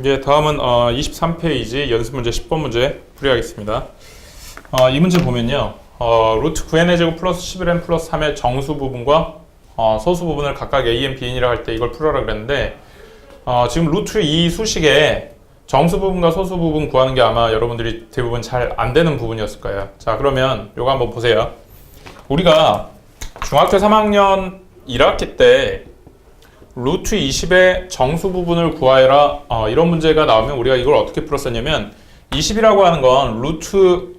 이제 다음은 어, 23페이지 연습 문제 10번 문제 풀이하겠습니다. 어, 이 문제 보면요. 어, 루트 9n의 제곱 플러스 11n 플러스 3의 정수 부분과 어, 소수 부분을 각각 an, bn이라고 할 때 이걸 풀어라 그랬는데 어, 지금 루트 이 수식에 정수 부분과 소수 부분 구하는 게 아마 여러분들이 대부분 잘 안 되는 부분이었을 거예요. 자 그러면 요거 한번 보세요. 우리가 중학교 3학년 1학기 때 루트 20의 정수 부분을 구하여라. 어, 이런 문제가 나오면 우리가 이걸 어떻게 풀었었냐면 20이라고 하는 건 루트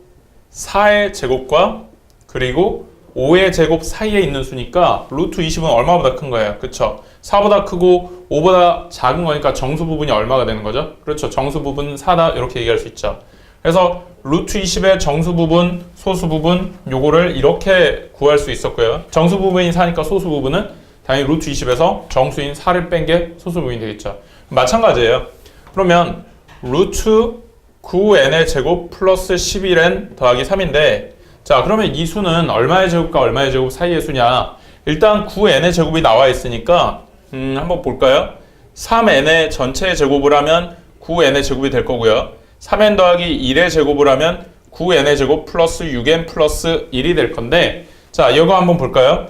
4의 제곱과 그리고 5의 제곱 사이에 있는 수니까 루트 20은 얼마보다 큰 거예요. 그쵸? 4보다 크고 5보다 작은 거니까 정수 부분이 얼마가 되는 거죠? 그렇죠. 정수 부분 4다 이렇게 얘기할 수 있죠. 그래서 루트 20의 정수 부분 소수 부분 요거를 이렇게 구할 수 있었고요. 정수 부분이 4니까 소수 부분은 당연히 루트 20에서 정수인 4를 뺀 게 소수 부분이 되겠죠. 마찬가지예요. 그러면 루트 9n의 제곱 플러스 11n 더하기 3인데 자 그러면 이 수는 얼마의 제곱과 얼마의 제곱 사이의 수냐 일단 9n의 제곱이 나와 있으니까 음, 한번 볼까요? 3n의 전체의 제곱을 하면 9n의 제곱이 될 거고요. 3n 더하기 1의 제곱을 하면 9n의 제곱 플러스 6n 플러스 1이 될 건데 자 이거 한번 볼까요?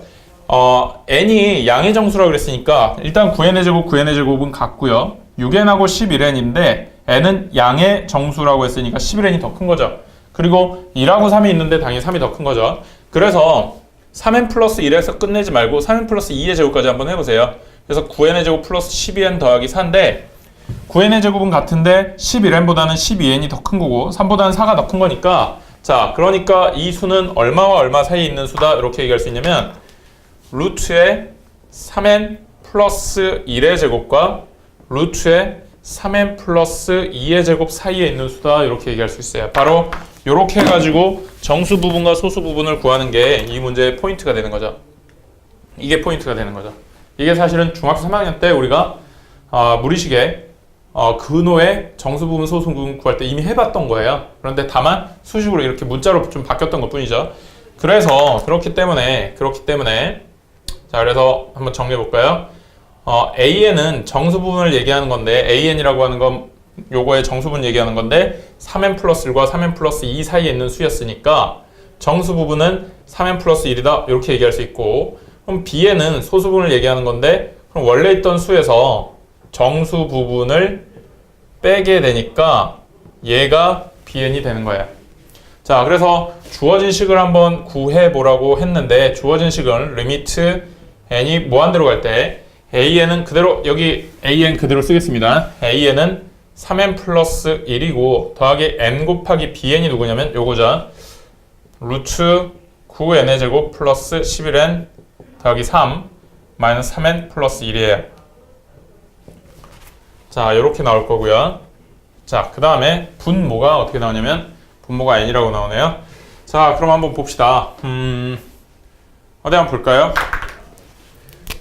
어, n이 양의 정수라고 그랬으니까 일단 9n의 제곱, 9n의 제곱은 같고요. 6n하고 11n인데 n은 양의 정수라고 했으니까 11n이 더 큰 거죠. 그리고 2하고 3이 있는데 당연히 3이 더 큰 거죠. 그래서 3n 플러스 1에서 끝내지 말고 3n 플러스 2의 제곱까지 한번 해보세요. 그래서 9n의 제곱 플러스 12n 더하기 4인데 9n의 제곱은 같은데 11n보다는 12n이 더 큰 거고 3보다는 4가 더 큰 거니까 자 그러니까 이 수는 얼마와 얼마 사이에 있는 수다 이렇게 얘기할 수 있냐면 루트의 3n 플러스 1의 제곱과 루트의 3n 플러스 2의 제곱 사이에 있는 수다 이렇게 얘기할 수 있어요. 바로 이렇게 해가지고 정수 부분과 소수 부분을 구하는 게 이 문제의 포인트가 되는 거죠. 이게 포인트가 되는 거죠. 이게 사실은 중학교 3학년 때 우리가 어, 무리식에 어, 근호의 정수 부분, 소수 부분 구할 때 이미 해봤던 거예요. 그런데 다만 수식으로 이렇게 문자로 좀 바뀌었던 것 뿐이죠. 그래서 그렇기 때문에 그렇기 때문에 자, 그래서 한번 정리해 볼까요? 어, AN은 정수 부분을 얘기하는 건데 AN이라고 하는 건 요거의 정수분 얘기하는 건데 3n 플러스 1과 3n 플러스 2 사이에 있는 수였으니까 정수 부분은 3n 플러스 1이다 이렇게 얘기할 수 있고 그럼 B에는 소수분을 얘기하는 건데 그럼 원래 있던 수에서 정수 부분을 빼게 되니까 얘가 Bn이 되는 거야. 자, 그래서 주어진 식을 한번 구해 보라고 했는데 주어진 식은 리미트 n이 무한대로 갈 때 an은 그대로 여기 an 그대로 쓰겠습니다. an은 3n 플러스 1이고 더하기 n 곱하기 bn이 누구냐면 요거죠. 루트 9n의 제곱 플러스 11n 더하기 3 마이너스 3n 플러스 1이에요. 자, 이렇게 나올 거고요. 자, 그 다음에 분모가 어떻게 나오냐면 분모가 n이라고 나오네요. 자, 그럼 한번 봅시다. 음, 어디 한번 볼까요?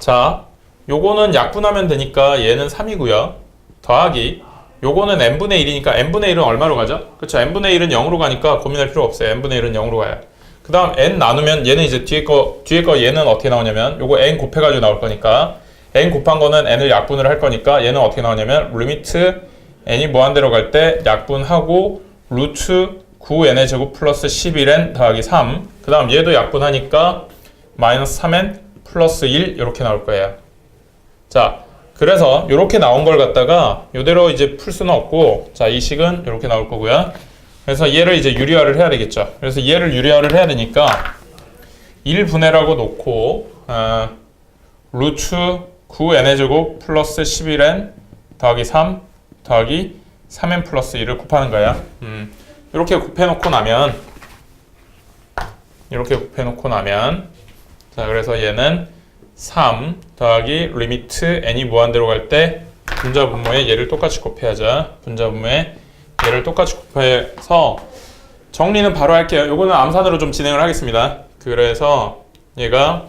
자, 요거는 약분하면 되니까 얘는 3이고요. 더하기 요거는 n분의 1이니까 n분의 1은 얼마로 가죠? 그렇죠. n분의 1은 0으로 가니까 고민할 필요 없어요. n분의 1은 0으로 가요. 그 다음 n 나누면 얘는 이제 뒤에 거 뒤에 거 얘는 어떻게 나오냐면 요거 n 곱해가지고 나올 거니까 n 곱한 거는 n을 약분을 할 거니까 얘는 어떻게 나오냐면 리미트 n이 무한대로 갈 때 약분하고 루트 9n의 제곱 플러스 11n 더하기 3. 그 다음 얘도 약분하니까 마이너스 3n 플러스 1 이렇게 나올 거예요. 자, 그래서 이렇게 나온 걸 갖다가 이대로 이제 풀 수는 없고 자, 이 식은 이렇게 나올 거고요. 그래서 얘를 이제 유리화를 해야 되겠죠. 그래서 얘를 유리화를 해야 되니까 1분해라고 놓고 어, 루트 9n의 제곱 플러스 11n 더하기 3 더하기 3n 플러스 1을 곱하는 거야. 음, 이렇게 곱해놓고 나면 이렇게 곱해놓고 나면 자 그래서 얘는 3 더하기 리미트 n이 무한대로 갈 때 분자 분모에 얘를 똑같이 곱해야죠. 분자 분모에 얘를 똑같이 곱해서 정리는 바로 할게요. 요거는 암산으로 좀 진행을 하겠습니다. 그래서 얘가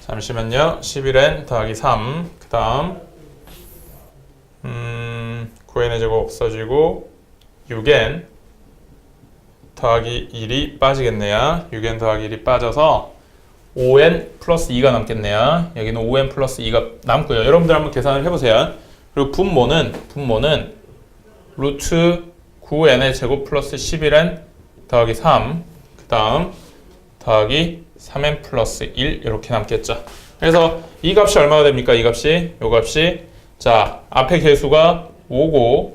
잠시만요. 11n 더하기 3. 그 다음, 음, 9n의 제곱 없어지고, 6n 더하기 1이 빠지겠네요. 6n 더하기 1이 빠져서 5n 플러스 2가 남겠네요. 여기는 5n 플러스 2가 남고요. 여러분들 한번 계산을 해보세요. 그리고 분모는 분모는 루트 9n의 제곱 플러스 11n 더하기 3, 그 다음 더하기 3n 플러스 1 이렇게 남겠죠. 그래서 이 값이 얼마가 됩니까? 이 값이 요 값이 자 앞에 개수가 5고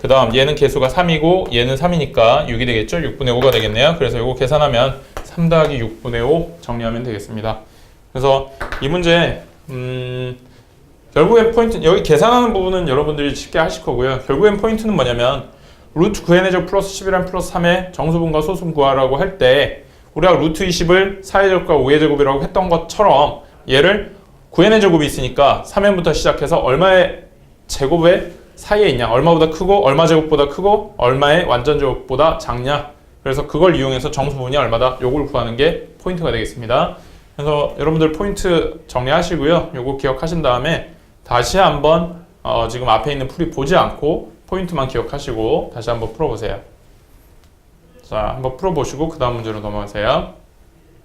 그 다음 얘는 개수가 3이고 얘는 3이니까 6이 되겠죠? 6분의 5가 되겠네요. 그래서 요거 계산하면 3 더하기 6분의 5 정리하면 되겠습니다. 그래서 이 문제 음, 결국엔 포인트 여기 계산하는 부분은 여러분들이 쉽게 하실 거고요. 결국엔 포인트는 뭐냐면 루트 9n의 적 플러스 11n 플러스 3의 정수분과 소수분 구하라고 할 때 우리가 루트 20을 4의 제곱과 5의 제곱이라고 했던 것처럼 얘를 9n의 제곱이 있으니까 3n부터 시작해서 얼마의 제곱의 사이에 있냐 얼마보다 크고 얼마 제곱보다 크고 얼마의 완전 제곱보다 작냐 그래서 그걸 이용해서 정수분이 얼마다 요걸 구하는 게 포인트가 되겠습니다. 그래서 여러분들 포인트 정리하시고요. 요거 기억하신 다음에 다시 한번 어, 지금 앞에 있는 풀이 보지 않고 포인트만 기억하시고 다시 한번 풀어보세요. 자, 한번 풀어보시고 그 다음 문제로 넘어가세요.